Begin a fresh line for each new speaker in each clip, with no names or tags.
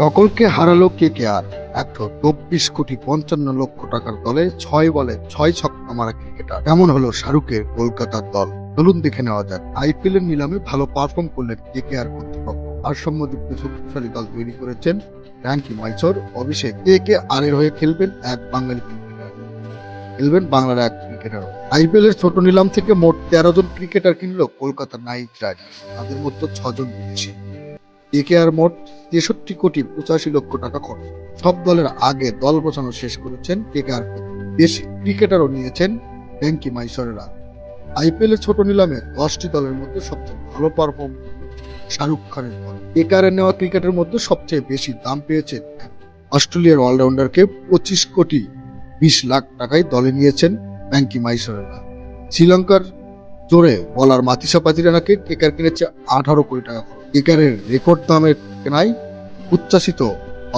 সকলকে হারালো কে কে আর? একশো চব্বিশ কোটি পঞ্চান্ন লক্ষ টাকার দলে ছয় বলে ছয় ছক্কা মারা ক্রিকেটার। এমন হলো শাহরুখের কলকাতার দল? চলুন দেখে নেওয়া যাক। আইপিএল এর নিলামে ভালো পারফর্ম করলেন কে কে আর কর্তৃপক্ষ। ভারসাম্যযুক্ত শক্তিশালী দল তৈরি করেছেন র্যাঙ্কি মাইসর অভিষেক। কে কে আর এর হয়ে খেলবেন এক বাঙালি ক্রিকেটার? খেলবেন বাংলার এক ক্রিকেটার আইপিএল এর ছোট নিলাম থেকে মোট তেরো জন ক্রিকেটার কিনল কলকাতা নাইট রাইডার্স। তাদের মধ্যে ছজন বিদেশি। একে আর মোট তেষট্টি কোটি পঁচাশি লক্ষ টাকা খরচ। সব দলের আগে দল গোছানো শেষ করেছেন কেকেআর দেশি ক্রিকেটারও নিয়েছেন ব্যাঙ্কি মাইসরেরা। আইপিএল এর ছোট নিলামে দশটি দলের মধ্যে সবচেয়ে ভালো পারফর্ম শাহরুখ খানের দল। কেকারের নেওয়া ক্রিকেটের মধ্যে সবচেয়ে বেশি দাম পেয়েছেন অস্ট্রেলিয়ার অলরাউন্ডারকে পঁচিশ কোটি বিশ লাখ টাকায় দলে নিয়েছেন ব্যাঙ্কি মাইসরেরা। শ্রীলঙ্কার জোরে বলার মাতিসা পাতিরানাকে কেকার কিনেছে আঠারো কোটি টাকা। কেকারের রেকর্ড দামে কেনায় উচ্ছ্বাসিত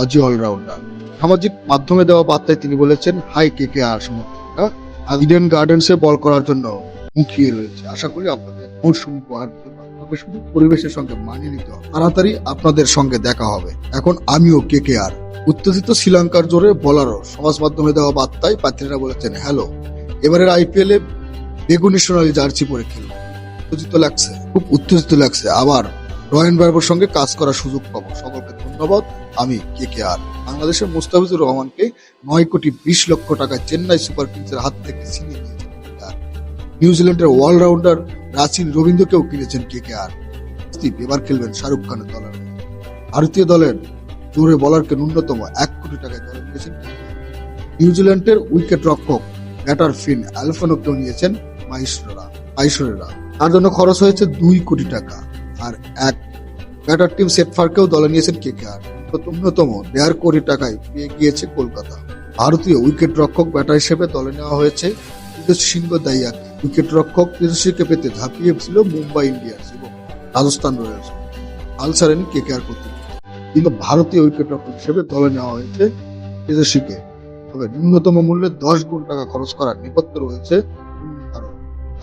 অজি অলরাউন্ডার। সামাজিক মাধ্যমে দেওয়া বার্তায় তিনি বলেছেন, হাই, কে কে, আর ইডেন গার্ডেন্সে বল করার জন্য মুখিয়ে রয়েছে। আশা করি আপনাদের মৌসুম পরিবেশের সঙ্গে মানিয়ে নিতে হবে। তাড়াতাড়ি আপনাদের সঙ্গে দেখা হবে। এখন আমিও কে কে, আর। উত্তেজিত শ্রীলঙ্কার জোরে বলারও সমাজ মাধ্যমে দেওয়া বার্তায় পাত্রীরা বলেছেন, হ্যালো, এবারের আইপিএল বেগুনি সোনালী জার্সি পরে খেলব উত্তেজিত লাগছে, খুব উত্তেজিত লাগছে। আবার রয়্যান বার্বর সঙ্গে কাজ করার সুযোগ পাবো। সকলকে ধন্যবাদ। আমি কে কে আর। বাংলাদেশের মুস্তাফিজুর রহমানকে নয় কোটি বিশ লক্ষ টাকা চেন্নাই সুপার কিংসের হাত থেকে ছিনিয়ে নিয়েছেন নিউজিল্যান্ডের অলরাউন্ডার রাচিন রবীন্দ্রকেও কিনেছেন কে কে আর। এবার খেলবেন শাহরুখ খানের দলের ভারতীয় দলের জোরে বলারকে ন্যূনতম এক কোটি টাকায় দলে নিয়েছেন নিউজিল্যান্ডের উইকেট রক্ষক ব্যাটার ফিন অ্যালফানোকেও নিয়েছেন মাইসররা মাইসরেরা। তার জন্য খরচ হয়েছে দুই কোটি টাকা। আর এক ব্যাটার টিম সেট সেটফারকেও দলে নিয়েছেন কে কে আর? ন্যূনতম দেড় কোটি টাকায় পেয়ে গিয়েছে কলকাতা। ভারতীয় উইকেট রক্ষক ব্যাটার হিসেবে দলে নেওয়া হয়েছে তেজস্বী সিংহ দাইয়াকে। উইকেট রক্ষক তেজস্বীকে পেতে ঝাঁপিয়েছিল মুম্বাই ইন্ডিয়ান্স এবং রাজস্থান রয়্যালস। আলসারেন কে কে আর কর্তৃপক্ষ কিন্তু ভারতীয় উইকেট রক্ষক হিসেবে দলে নেওয়া হয়েছে তেজস্বীকে তবে ন্যূনতম মূল্যে দশ গুণ টাকা খরচ করার নেপথ্য রয়েছে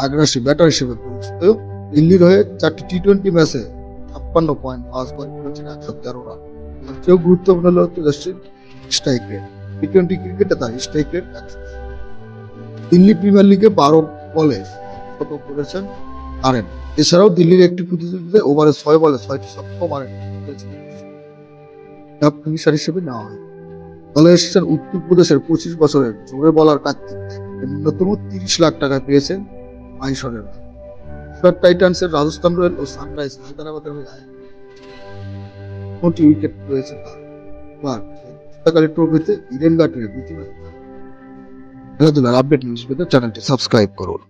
আগ্রাসী ব্যাটার হিসেবে পরিচিত দিল্লির হয়ে চারটি টি টোয়েন্টি ম্যাচে ছাপ্পান্ন পয়েন্ট পাঁচ পয়েন্ট করেছেন একশো তেরো রান চেয়েও গুরুত্বপূর্ণ হলো তেজস্বীর স্ট্রাইক রেট। টি টোয়েন্টি ক্রিকেটে তার স্ট্রাইক রেট একশো দিল্লি প্রিমিয়ার লিগে বারো বলে শতক করেছেন আরেন। এছাড়াও দিল্লির একটি প্রতিযোগিতায় ওভারে ছয় বলে ছয়টি শতক মারেন ফিনিশার হিসেবে নেওয়া হয়। দলে এসেছেন উত্তরপ্রদেশের পঁচিশ বছরের জোরে বলার কার্তিক ন্যূনতম তিরিশ লাখ টাকা পেয়েছেন মাইসরেরা গুজরাট টাইটান্সের রাজস্থান রয়্যাল ও সানরাইজ হায়দ্রাবাদের হয়ে আয় মোটি উইকেট রয়েছে তার এবার সকালে ট্রফিতে ইডেন গার্ডেনের দ্বিতীয় খেলাধুলার আপডেট নিউজ পেতে চ্যানেলটি সাবস্ক্রাইব করুন